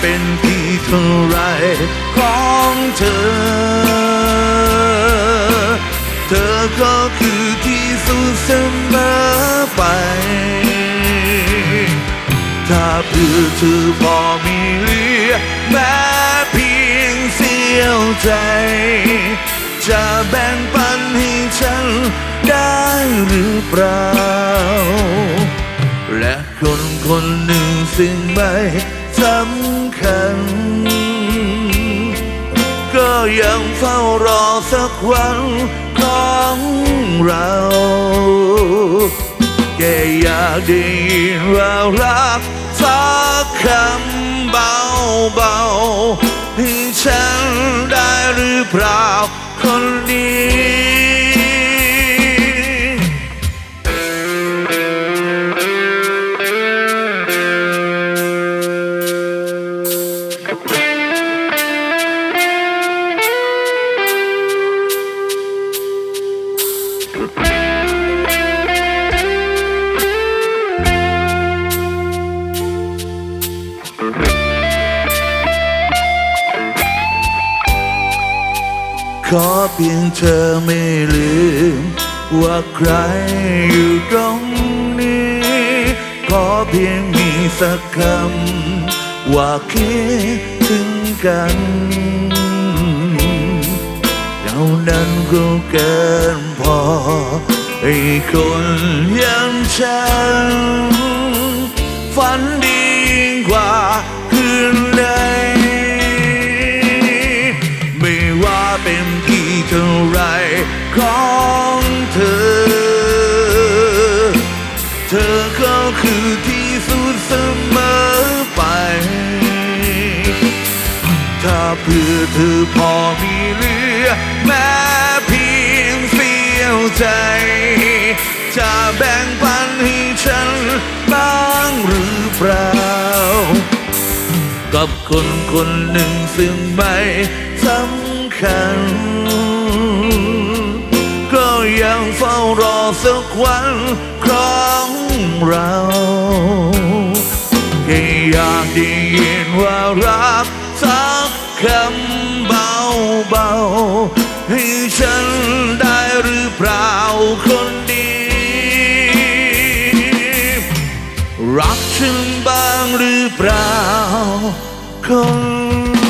เท่าไรของเธอ เธอก็คือที่สุดเสมอไป ถ้าเพื่อเธอพอมีเหลือแม้เพียงเสี้ยวใจ จะแบ่งปันให้ฉันได้หรือเปล่า และคนคนหนึ่งซึ่งไม่ สำคัญ ก็ยังเฝ้ารอสักวันของเราแค่อยากได้ยินว่ารักสักคำเบาๆให้ฉันได้หรือเปล่า ขอเพียงเธอไม่ลืม ว่าใครอยู่ตรงนี้ ขอเพียงมีสักคำ ว่าคิดถึงกัน ท่านั้นก็เกินพอให้คนอย่างฉัน ฝันดีกว่าคืนใดไม่ว่าเป็นที่เท่าไรของเธอ เธอก็คือที่สุดเสมอไป ถ้าเพื่อเธอพอมีเหลือ แม้เพียงเสี้ยวใจ จะแบ่งปันให้ฉันบ้างหรือเปล่า กับคนคนหนึ่งซึ่งไม่สำคัญ ก็ยังเฝ้ารอสักวันของเราแค่อยากได้ยินว่ารักสักคำ เบาๆให้ฉันได้หรือเปล่าคนดี รักฉันบ้างหรือเปล่าคน